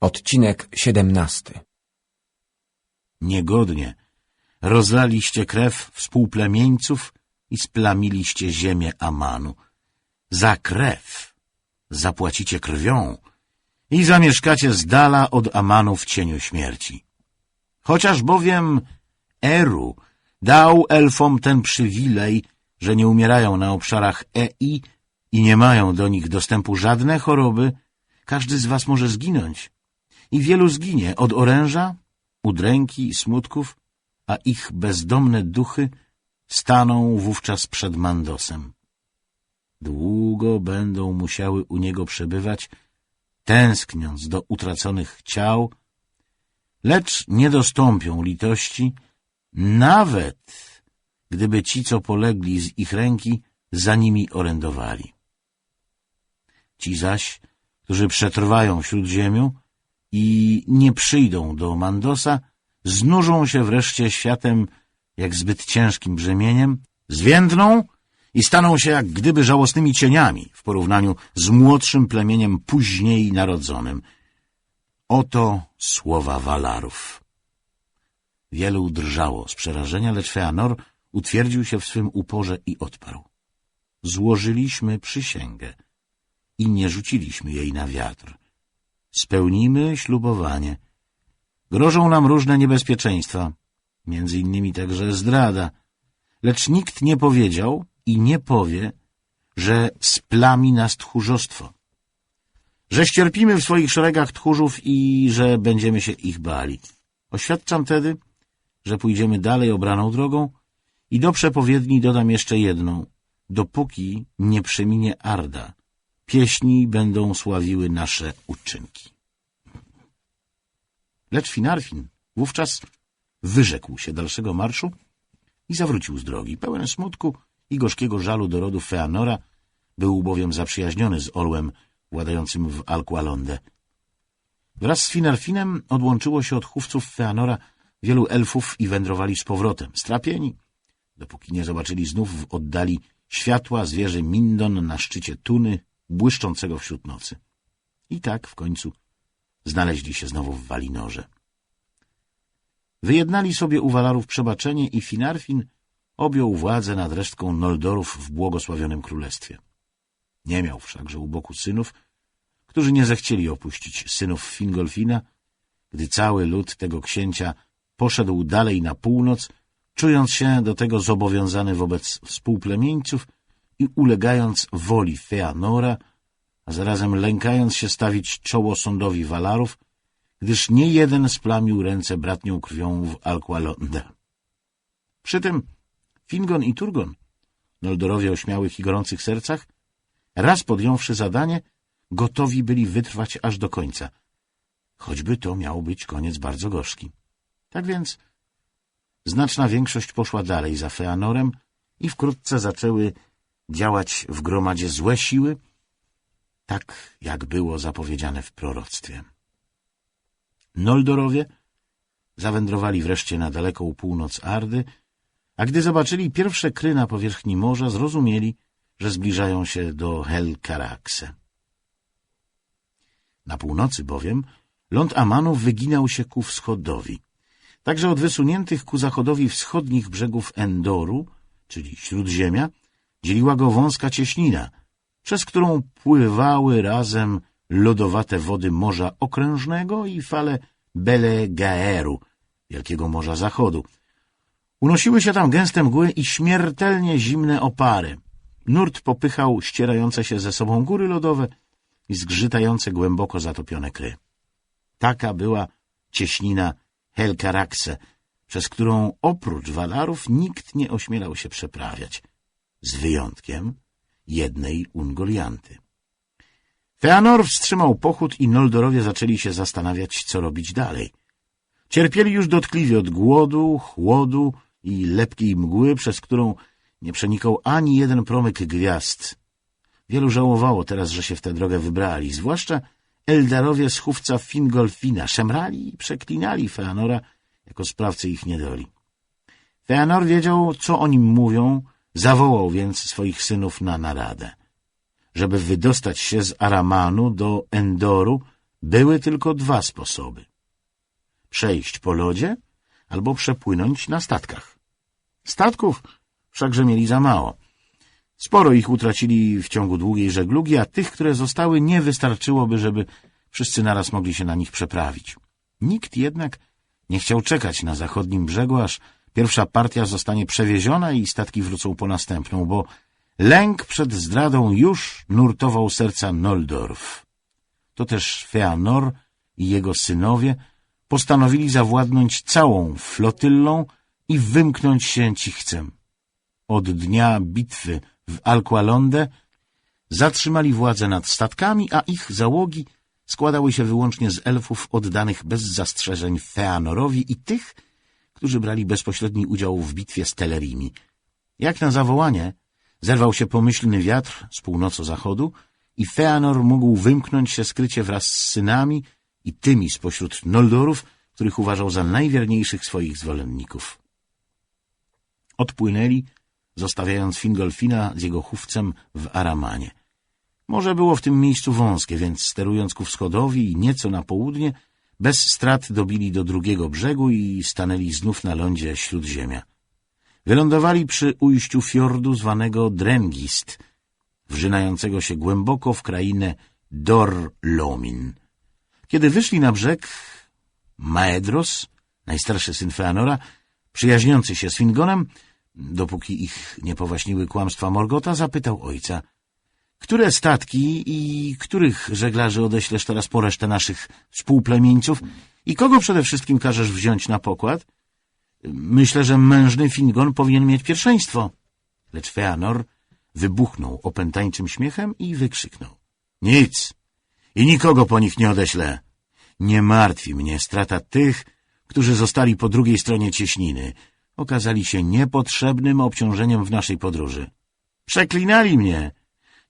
Odcinek siedemnasty. Niegodnie rozlaliście krew współplemieńców i splamiliście ziemię Amanu. Za krew zapłacicie krwią i zamieszkacie z dala od Amanu w cieniu śmierci. Chociaż bowiem Eru dał elfom ten przywilej, że nie umierają na obszarach Ei i nie mają do nich dostępu żadne choroby, każdy z was może zginąć. I wielu zginie od oręża, udręki i smutków, a ich bezdomne duchy staną wówczas przed Mandosem. Długo będą musiały u niego przebywać, tęskniąc do utraconych ciał, lecz nie dostąpią litości, nawet gdyby ci, co polegli z ich ręki, za nimi orędowali. Ci zaś, którzy przetrwają wśród ziemiu i nie przyjdą do Mandosa, znużą się wreszcie światem jak zbyt ciężkim brzemieniem, zwiędną i staną się jak gdyby żałosnymi cieniami w porównaniu z młodszym plemieniem później narodzonym. Oto słowa Walarów. Wielu drżało z przerażenia, lecz Feanor utwierdził się w swym uporze i odparł. Złożyliśmy przysięgę i nie rzuciliśmy jej na wiatr. Spełnimy ślubowanie. Grożą nam różne niebezpieczeństwa, między innymi także zdrada, lecz nikt nie powiedział i nie powie, że splami nas tchórzostwo, że ścierpimy w swoich szeregach tchórzów i że będziemy się ich bali. Oświadczam tedy, że pójdziemy dalej obraną drogą i do przepowiedni dodam jeszcze jedną. Dopóki nie przeminie Arda, pieśni będą sławiły nasze uczynki. Lecz Finarfin wówczas wyrzekł się dalszego marszu i zawrócił z drogi, pełen smutku i gorzkiego żalu do rodu Feanora, był bowiem zaprzyjaźniony z orłem władającym w Alqualonde. Wraz z Finarfinem odłączyło się od chówców Feanora wielu elfów i wędrowali z powrotem, strapieni, dopóki nie zobaczyli znów w oddali światła zwierzy Mindon na szczycie Tuny, błyszczącego wśród nocy. I tak w końcu znaleźli się znowu w Walinorze. Wyjednali sobie u Walarów przebaczenie i Finarfin objął władzę nad resztką Noldorów w błogosławionym królestwie. Nie miał wszakże u boku synów, którzy nie zechcieli opuścić synów Fingolfina, gdy cały lud tego księcia poszedł dalej na północ, czując się do tego zobowiązany wobec współplemieńców i ulegając woli Feanora, a zarazem lękając się stawić czoło sądowi Walarów, gdyż nie jeden splamił ręce bratnią krwią w Alqualonde. Przy tym Fingon i Turgon, Noldorowie o śmiałych i gorących sercach, raz podjąwszy zadanie, gotowi byli wytrwać aż do końca, choćby to miał być koniec bardzo gorzki. Tak więc znaczna większość poszła dalej za Feanorem i wkrótce zaczęły działać w gromadzie złe siły, tak jak było zapowiedziane w proroctwie. Noldorowie zawędrowali wreszcie na daleką północ Ardy, a gdy zobaczyli pierwsze kry na powierzchni morza, zrozumieli, że zbliżają się do Helcaraxe. Na północy bowiem ląd Amanu wyginał się ku wschodowi. Także od wysuniętych ku zachodowi wschodnich brzegów Endoru, czyli Śródziemia, dzieliła go wąska cieśnina, przez którą pływały razem lodowate wody Morza Okrężnego i fale Bele Gaeru, Wielkiego Morza Zachodu. Unosiły się tam gęste mgły i śmiertelnie zimne opary. Nurt popychał ścierające się ze sobą góry lodowe i zgrzytające głęboko zatopione kry. Taka była cieśnina Helcaraxe, przez którą oprócz Walarów nikt nie ośmielał się przeprawiać, z wyjątkiem jednej Ungolianty. Feanor wstrzymał pochód i Noldorowie zaczęli się zastanawiać, co robić dalej. Cierpieli już dotkliwie od głodu, chłodu i lepkiej mgły, przez którą nie przenikał ani jeden promyk gwiazd. Wielu żałowało teraz, że się w tę drogę wybrali, zwłaszcza Eldarowie z chówca Fingolfina szemrali i przeklinali Feanora jako sprawcę ich niedoli. Feanor wiedział, co o nim mówią, zawołał więc swoich synów na naradę. Żeby wydostać się z Aramanu do Endoru, były tylko dwa sposoby. Przejść po lodzie albo przepłynąć na statkach. Statków wszakże mieli za mało. Sporo ich utracili w ciągu długiej żeglugi, a tych, które zostały, nie wystarczyłoby, żeby wszyscy naraz mogli się na nich przeprawić. Nikt jednak nie chciał czekać na zachodnim brzegu, aż pierwsza partia zostanie przewieziona i statki wrócą po następną, bo lęk przed zdradą już nurtował serca Noldorf. To też Feanor i jego synowie postanowili zawładnąć całą flotyllą i wymknąć się cichcem. Od dnia bitwy w Alqualonde zatrzymali władzę nad statkami, a ich załogi składały się wyłącznie z elfów oddanych bez zastrzeżeń Feanorowi i tych, którzy brali bezpośredni udział w bitwie z Telerimi. Jak na zawołanie zerwał się pomyślny wiatr z północo-zachodu i Feanor mógł wymknąć się skrycie wraz z synami i tymi spośród Noldorów, których uważał za najwierniejszych swoich zwolenników. Odpłynęli, zostawiając Fingolfina z jego chówcem w Aramanie. Morze było w tym miejscu wąskie, więc sterując ku wschodowi i nieco na południe, bez strat dobili do drugiego brzegu i stanęli znów na lądzie śródziemia. Wylądowali przy ujściu fiordu zwanego Drengist, wrzynającego się głęboko w krainę Dor-Lomin. Kiedy wyszli na brzeg, Maedros, najstarszy syn Feanora, przyjaźniący się z Fingonem, dopóki ich nie powaśniły kłamstwa Morgota, zapytał ojca — które statki i których żeglarzy odeślesz teraz po resztę naszych współplemieńców i kogo przede wszystkim każesz wziąć na pokład? Myślę, że mężny Fingon powinien mieć pierwszeństwo. Lecz Feanor wybuchnął opętańczym śmiechem i wykrzyknął. Nic i nikogo po nich nie odeślę. Nie martwi mnie strata tych, którzy zostali po drugiej stronie cieśniny. Okazali się niepotrzebnym obciążeniem w naszej podróży. Przeklinali mnie,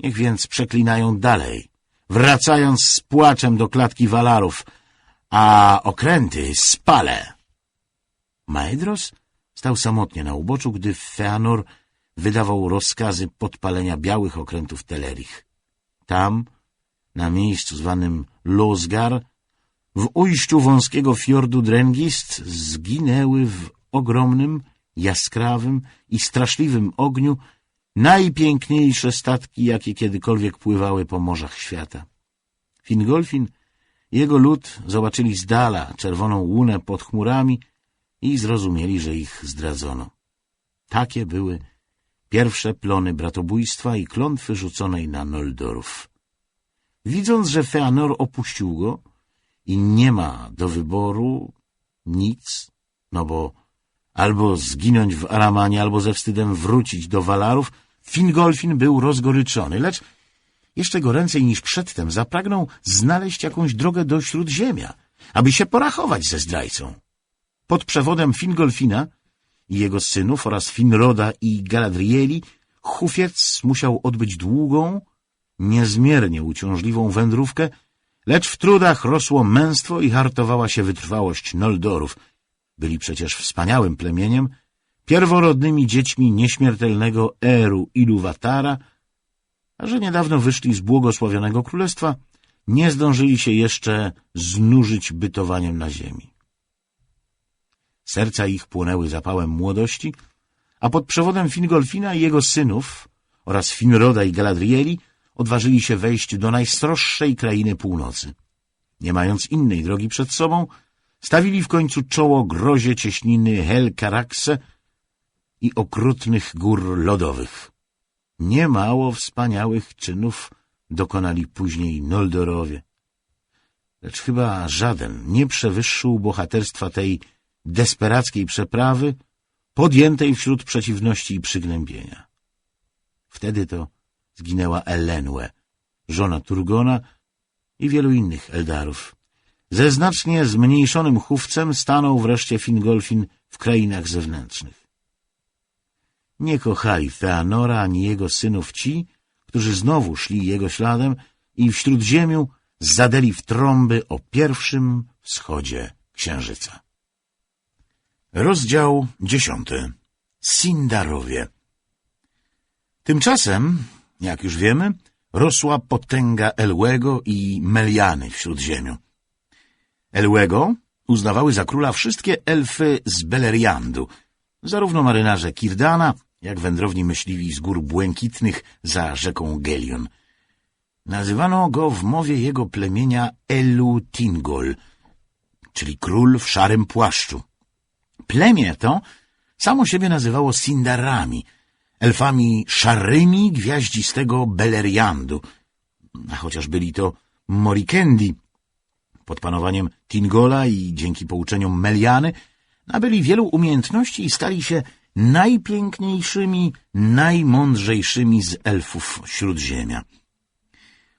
Niech więc przeklinają dalej, wracając z płaczem do klatki walarów, a okręty spalę. Maedros stał samotnie na uboczu, gdy Feanor wydawał rozkazy podpalenia białych okrętów Telerich. Tam, na miejscu zwanym Losgar, w ujściu wąskiego fiordu Drengist zginęły w ogromnym, jaskrawym i straszliwym ogniu najpiękniejsze statki, jakie kiedykolwiek pływały po morzach świata. Fingolfin i jego lud zobaczyli z dala czerwoną łunę pod chmurami i zrozumieli, że ich zdradzono. Takie były pierwsze plony bratobójstwa i klątwy rzuconej na Noldorów. Widząc, że Feanor opuścił go i nie ma do wyboru nic, no bo albo zginąć w Aramanie, albo ze wstydem wrócić do Walarów, Fingolfin był rozgoryczony, lecz jeszcze goręcej niż przedtem zapragnął znaleźć jakąś drogę do Śródziemia, aby się porachować ze zdrajcą. Pod przewodem Fingolfina i jego synów oraz Finroda i Galadrieli Hufiec musiał odbyć długą, niezmiernie uciążliwą wędrówkę, lecz w trudach rosło męstwo i hartowała się wytrwałość Noldorów. Byli przecież wspaniałym plemieniem, pierworodnymi dziećmi nieśmiertelnego Eru Iluwatara, a że niedawno wyszli z błogosławionego królestwa, nie zdążyli się jeszcze znużyć bytowaniem na ziemi. Serca ich płonęły zapałem młodości, a pod przewodem Fingolfina i jego synów oraz Finroda i Galadrieli odważyli się wejść do najstroższej krainy północy. Nie mając innej drogi przed sobą, stawili w końcu czoło grozie cieśniny Helcaraxe i okrutnych gór lodowych. Niemało wspaniałych czynów dokonali później Noldorowie. Lecz chyba żaden nie przewyższył bohaterstwa tej desperackiej przeprawy podjętej wśród przeciwności i przygnębienia. Wtedy to zginęła Elenue, żona Turgona i wielu innych Eldarów. Ze znacznie zmniejszonym chówcem stanął wreszcie Fingolfin w krainach zewnętrznych. Nie kochali Feanora ani jego synów ci, którzy znowu szli jego śladem i w śródziemiu zadeli w trąby o pierwszym wschodzie księżyca. Rozdział dziesiąty. Sindarowie Tymczasem, jak już wiemy, rosła potęga Elłego i Meliany w Śródziemiu. Elłego uznawały za króla wszystkie elfy z Beleriandu, zarówno marynarze Kirdana, jak wędrowni myśliwi z gór błękitnych za rzeką Gelion. Nazywano go w mowie jego plemienia Elu Tingol, czyli król w szarym płaszczu. Plemię to samo siebie nazywało Sindarami, elfami szarymi gwiaździstego Beleriandu, a chociaż byli to Morikendi, pod panowaniem Tingola i dzięki pouczeniom Meliany nabyli wielu umiejętności i stali się najpiękniejszymi, najmądrzejszymi z elfów Śródziemia.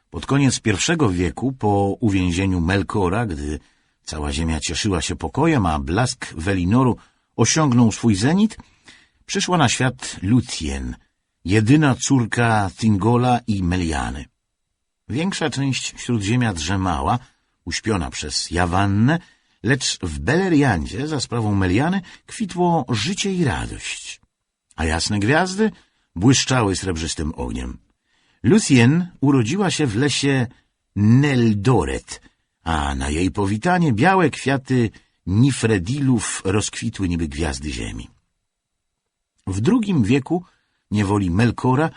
Pod koniec I wieku, po uwięzieniu Melkora, gdy cała ziemia cieszyła się pokojem, a blask Welinoru osiągnął swój zenit, przyszła na świat Luthien, jedyna córka Tingola i Meliany. Większa część Śródziemia drzemała, uśpiona przez Jawannę, lecz w Beleriandzie za sprawą Meliany kwitło życie i radość, a jasne gwiazdy błyszczały srebrzystym ogniem. Lucien urodziła się w lesie Neldoret, a na jej powitanie białe kwiaty nifredilów rozkwitły niby gwiazdy ziemi. W drugim wieku niewoli Melkora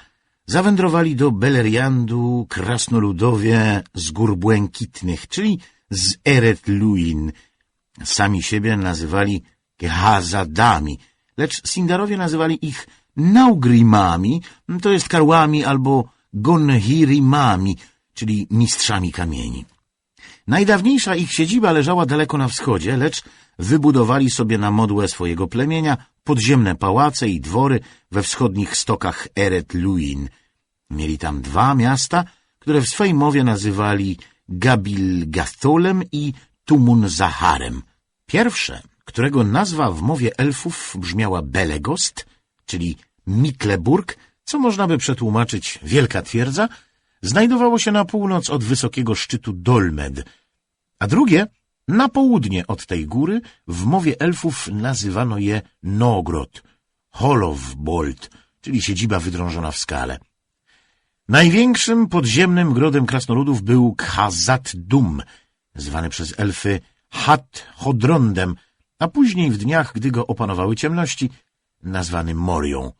zawędrowali do Beleriandu krasnoludowie z gór błękitnych, czyli z Eret Luin. Sami siebie nazywali Kehazadami, lecz Sindarowie nazywali ich Naugrimami, to jest karłami albo Gonhirimami, czyli mistrzami kamieni. Najdawniejsza ich siedziba leżała daleko na wschodzie, lecz wybudowali sobie na modłę swojego plemienia podziemne pałace i dwory we wschodnich stokach Eret Luin. Mieli tam dwa miasta, które w swej mowie nazywali Gabil Gatholem i Tumun Zaharem. Pierwsze, którego nazwa w mowie elfów brzmiała Belegost, czyli Mikleburg, co można by przetłumaczyć Wielka Twierdza, znajdowało się na północ od wysokiego szczytu Dolmed, a drugie na południe od tej góry w mowie elfów nazywano je Nogrod, Holowbold, czyli siedziba wydrążona w skale. Największym podziemnym grodem krasnoludów był Khazad Dum, zwany przez elfy Hat Hodrondem, a później w dniach, gdy go opanowały ciemności, nazwany Morią.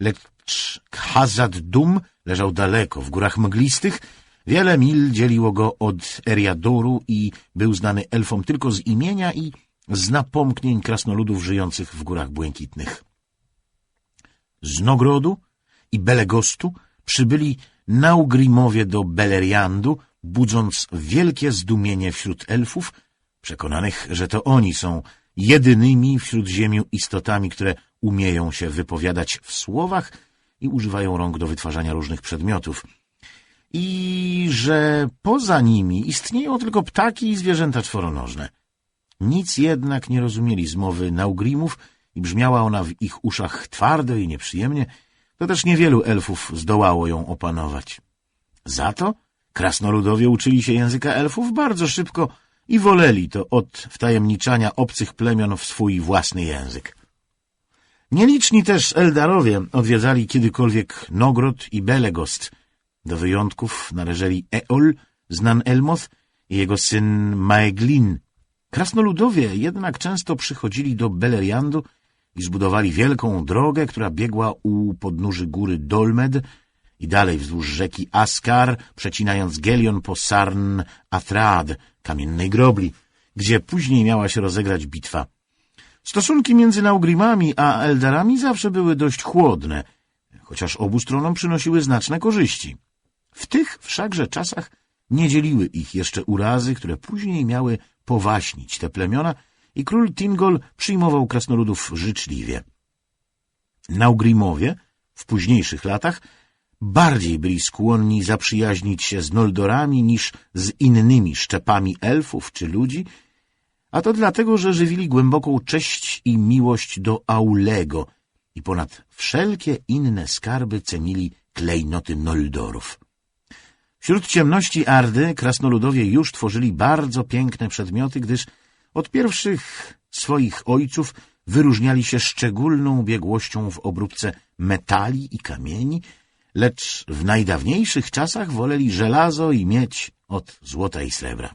Lecz Khazad Dum leżał daleko, w górach mglistych, wiele mil dzieliło go od Eriadoru i był znany elfom tylko z imienia i z napomknień krasnoludów żyjących w górach błękitnych. Z Nogrodu i Belegostu przybyli Naugrimowie do Beleriandu, budząc wielkie zdumienie wśród elfów, przekonanych, że to oni są jedynymi wśród ziemiu istotami, które umieją się wypowiadać w słowach i używają rąk do wytwarzania różnych przedmiotów. I że poza nimi istnieją tylko ptaki i zwierzęta czworonożne. Nic jednak nie rozumieli z mowy Naugrimów i brzmiała ona w ich uszach twardo i nieprzyjemnie, to też niewielu elfów zdołało ją opanować. Za to krasnoludowie uczyli się języka elfów bardzo szybko i woleli to od wtajemniczania obcych plemion w swój własny język. Nieliczni też Eldarowie odwiedzali kiedykolwiek Nogrod i Belegost. Do wyjątków należeli Eol, znan Elmoth i jego syn Maeglin. Krasnoludowie jednak często przychodzili do Beleriandu i zbudowali wielką drogę, która biegła u podnóży góry Dolmed i dalej wzdłuż rzeki Askar, przecinając Gelion po Sarn Athrad, kamiennej grobli, gdzie później miała się rozegrać bitwa. Stosunki między Naugrimami a Eldarami zawsze były dość chłodne, chociaż obu stronom przynosiły znaczne korzyści. W tych wszakże czasach nie dzieliły ich jeszcze urazy, które później miały powaśnić te plemiona i król Tingol przyjmował krasnoludów życzliwie. Naugrimowie w późniejszych latach bardziej byli skłonni zaprzyjaźnić się z Noldorami niż z innymi szczepami elfów czy ludzi, a to dlatego, że żywili głęboką cześć i miłość do Aulego i ponad wszelkie inne skarby cenili klejnoty Noldorów. Wśród ciemności Ardy krasnoludowie już tworzyli bardzo piękne przedmioty, gdyż od pierwszych swoich ojców wyróżniali się szczególną biegłością w obróbce metali i kamieni, lecz w najdawniejszych czasach woleli żelazo i miedź od złota i srebra.